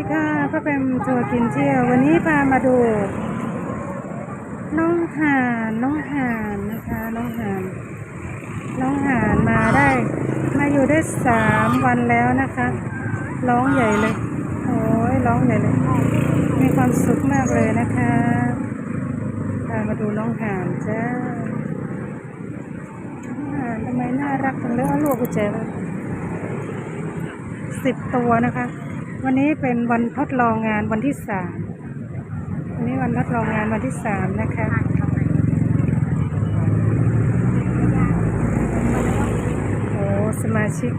ดีค่ะป้าแปมทัวร์กินเที่ยว วันนี้พามาดู น้องห่านน้องห่านนะคะ น้องห่านน้องห่านมาได้ มาอยู่ได้สามวันแล้วนะคะ ร้องใหญ่เลย โอ้ยร้องใหญ่เลย มีความสุขมากเลยนะคะพามาดูน้องห่านจ้าห่านทำไมน่ารักจังเลยเอาลูกกุญแจสิบตัวนะคะ วันนี้เป็นวันทดลองงานวันที่สามวันนี้วันทดลองงานวันที่สามนะคะโอ้สมาชิก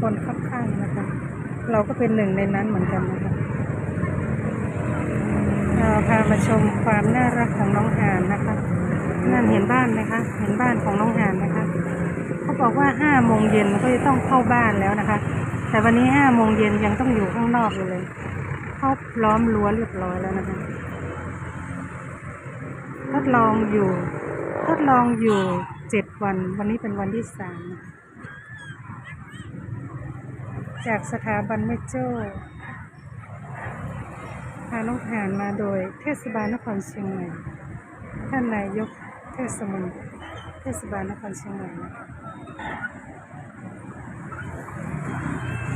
คนคับข้างนะคะ เราก็เป็นหนึ่งในนั้นเหมือนกันนะคะเราพามาชมความน่ารักของน้องหานนะคะนั่นเห็นบ้านไหมคะ เห็นบ้านของน้องหานนะคะ เขาบอกว่าห้าโมงเย็นก็จะต้องเข้าบ้านแล้วนะคะ แต่วันนี้ห้าโมงเย็นยังต้องอยู่ข้างนอกอยู่เลยเขาล้อมรั้วเรียบร้อยแล้วนะคะทดลองอยู่ทดลองอยู่เจ็ดวัน วันนี้เป็นวันที่สามจากสถาบันแม่โจ้พาน้องหานมาโดยเทศบาลนครเชียงใหม่ท่านนายกเทศมนตรีเทศบาลนครเชียงใหม่นะคะ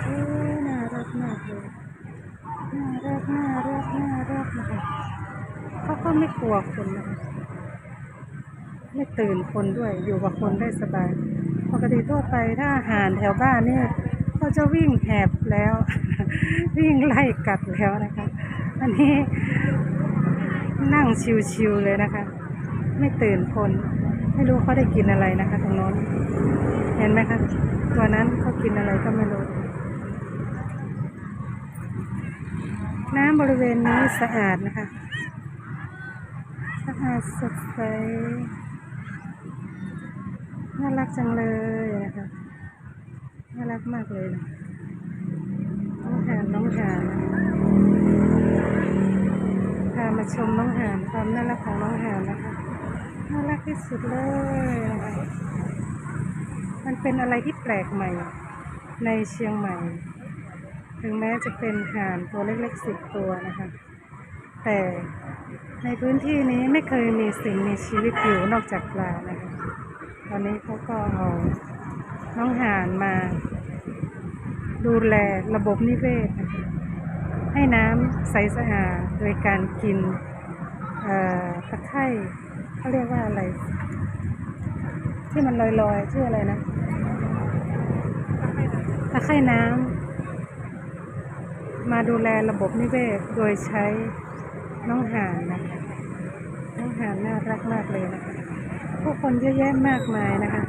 โอ้ย น่ารักมากเลยน่ารักน่ารักน่ารักนะคะเขาก็ไม่กลัวคนนะคะไม่ตื่นคนด้วยอยู่กับคนได้สบาย ปกติทั่วไปถ้าอาหารแถวบ้านนี่เขาจะวิ่งแหบแล้ว วิ่งไล่กัดแล้วนะคะ อันนี้นั่งชิวๆเลยนะคะ ไม่ตื่นคน ไม่รู้เขาได้กินอะไรนะคะตรงโน้น เห็นไหมคะ ตัวนั้นเขากินอะไรก็ไม่รู้ น้ำบริเวณนี้สะอาดนะคะ สะอาดสดใส น่ารักจังเลยนะคะ น่ารักมากเลยนะน้องหานน้องหานพามาชมน้องหานความน่ารักของน้องหานนะคะ น่ารักที่สุดเลยนะคะมันเป็นอะไรที่แปลกใหม่ในเชียงใหม่ ถึงแม้จะเป็นห่านตัวเล็กๆสิบตัวนะคะ แต่ในพื้นที่นี้ไม่เคยมีสิ่งมีชีวิตอยู่นอกจากปลานะคะ ตอนนี้เขาก็เอาน้องห่านมา ดูแลระบบนิเวศนะคะให้น้ำใสสะอาดโดยการกินตะไคร่เขาเรียกว่าอะไร ที่มันลอยๆชื่ออะไรนะตะไคร่น้ำ มาดูแลระบบนิเวศโดยใช้น้องห่านนะคะ น้องห่านน่ารักมากเลยนะคะ ผู้คนเยอะแยะมากมายนะคะ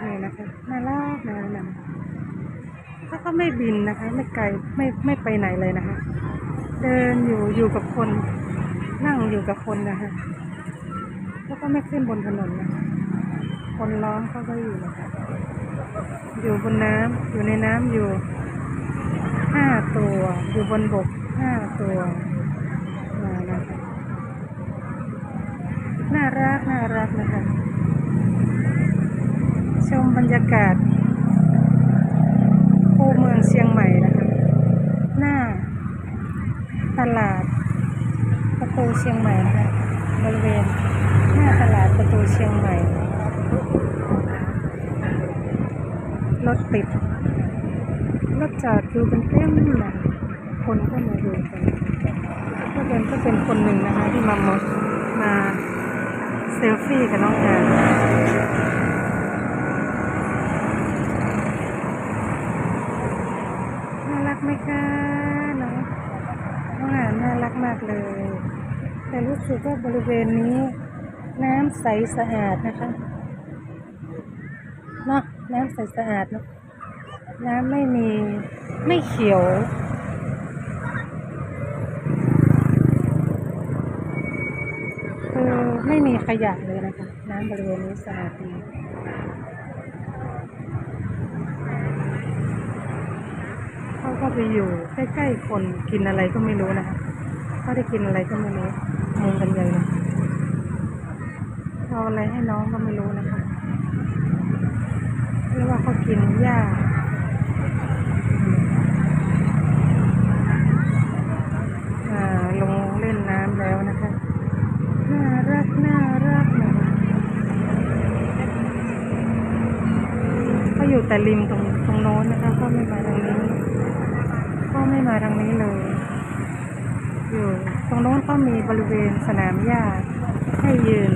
นี่นะคะน่ารักนะนะเขาก็ไม่บินนะคะ ไม่ไกลไม่ไม่ไปไหนเลยนะคะ เดินอยู่อยู่กับคน นั่งอยู่กับคนนะคะเขาก็ไม่ขึ้นบนถนนนะคะ คนล้อมเขาก็อยู่นะคะ อยู่บนน้ำอยู่ในน้ำอยู่ห้าตัว อยู่บนบกห้าตัวมานะคะน่ารักน่ารักนะคะ ชมบรรยากาศคูเมืองเชียงใหม่นะคะ หน้า ตลาด ประตูเชียงใหม่นะคะบริเวณหน้าตลาดประตูเชียงใหม่ รถติดรถจอดดูเป็นเต็มเลยคนก็มาดูกันก็เป็นก็เป็นคนหนึ่งนะคะที่มามดมาเซลฟี่กับน้องแอนน่ารักไหมคะน้องน้องแอนน่ารักมากเลย แต่รู้สึกว่าบริเวณนี้น้ำใสสะอาดนะคะ น้ำใสสะอาดเนาะน้ำไม่มีไม่เขียวคือไม่มีขยะเลยนะคะ น้ำบริเวณนี้สะอาดดีเขาก็ไปอยู่ใกล้ๆคนกินอะไรก็ไม่รู้นะคะเขาได้กินอะไรก็ไม่รู้งงกันใหญ่เลยเอาอะไรให้น้องก็ไม่รู้นะคะ หรือว่าเขากินหญ้าลงเล่นน้ำแล้วนะคะ น่ารัก น่ารักนะเขาอยู่แต่ริมตรงตรงโน้นนะคะเขาไม่มาทางนี้เขาไม่มาทางนี้เลย อยู่ตรงโน้นก็มีบริเวณสนามหญ้าให้ยืน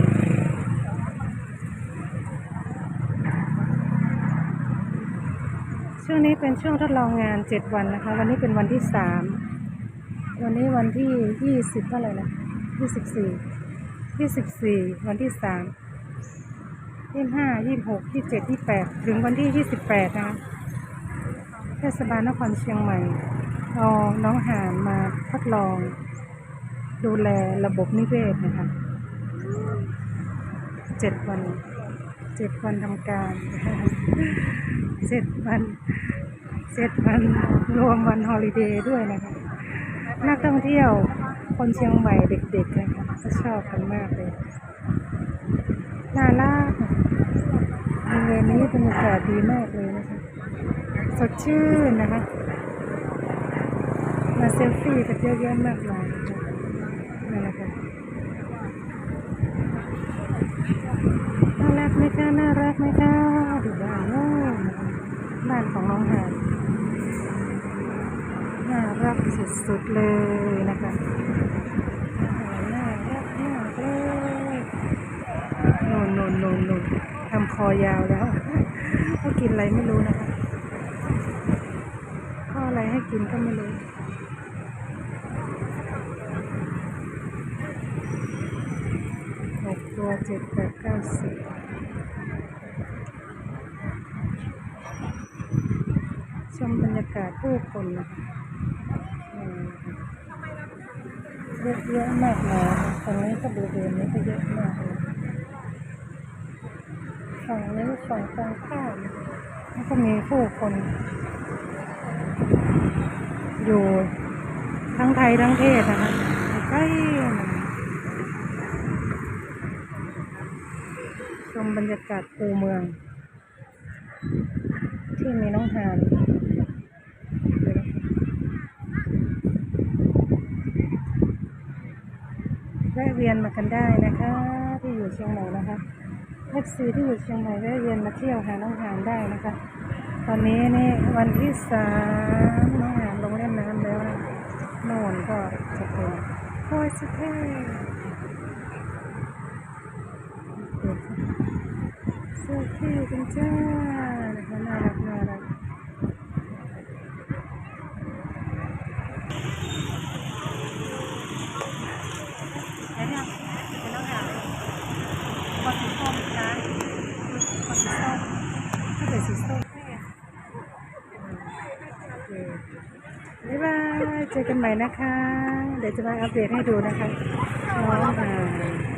ช่วงนี้เป็นช่วงทดลองงานเจ็ดวันนะคะ วันนี้เป็นวันที่สามวันนี้วันที่ยี่สิบเท่าไหร่นะยี่สิบสี่ยี่สิบสี่วันที่สามยี่ห้ายี่หกยี่เจ็ดยี่แปดถึงวันที่ยี่สิบแปดนะคะเทศบาลนครเชียงใหม่เอาน้องหานมาทดลอง ดูแลระบบนิเวศนะคะเจ็ดวันเจ็ดวันทำการเจ็ดวัน เจ็ดวันรวมวันฮอลิเดย์ด้วยนะคะ นักท่องเที่ยวคนเชียงใหม่เด็กๆนะคะก็ชอบกันมากเลย น่ารักบริเวณนี้บรรยากาศดีมากเลยนะคะ สดชื่นนะคะ มาเซลฟี่กันเยอะแยะมากมายนั่นแหละค่ะน่ารักไหมคะ น่ารักไหมคะดูบ้านโน่นบ้านของน้องหาน น่ารักสุดๆเลยนะคะน่ารักมากเลยโน่นโน่นโน่นโน่นทำคอยาวแล้วก็กินอะไรไม่รู้นะคะข้ออะไรให้กินก็ไม่รู้หกตัวเจ็ดแปดเก้าสิบชมบรรยากาศผู้คนนะคะอืม เยอะเยอะมากเลยตรงนี้ก็บริเวณนี้ก็เยอะมากเลยฝั่งนี้ฝั่งตรงข้ามแล้วก็มีผู้คน อยู่ทั้งไทยทั้งเทศนะคะใกล้ชมบรรยากาศคูเมือง ที่มีน้องหานะเวียนมากันได้นะคะ ที่อยู่เชียงใหม่นะคะเอฟซีที่อยู่เชียงใหม่แวะเวียนมาเที่ยวหาน้องหานได้นะคะ ตอนนี้นี่วันที่สามน้องหานลงเล่นน้ำแล้วนะโน่นก็จะเป็นโอ้ยสุดเท่เซลฟี่กันจ้านะคะน่ารักน่ารักเห็นยังเห็นน้องหาน พอสีส้มนะพอสีส้มถ้าเกิดสีส้มบ๊ายบายเจอกันใหม่นะคะ เดี๋ยวจะมาอัปเดตให้ดูนะคะน้องค่ะ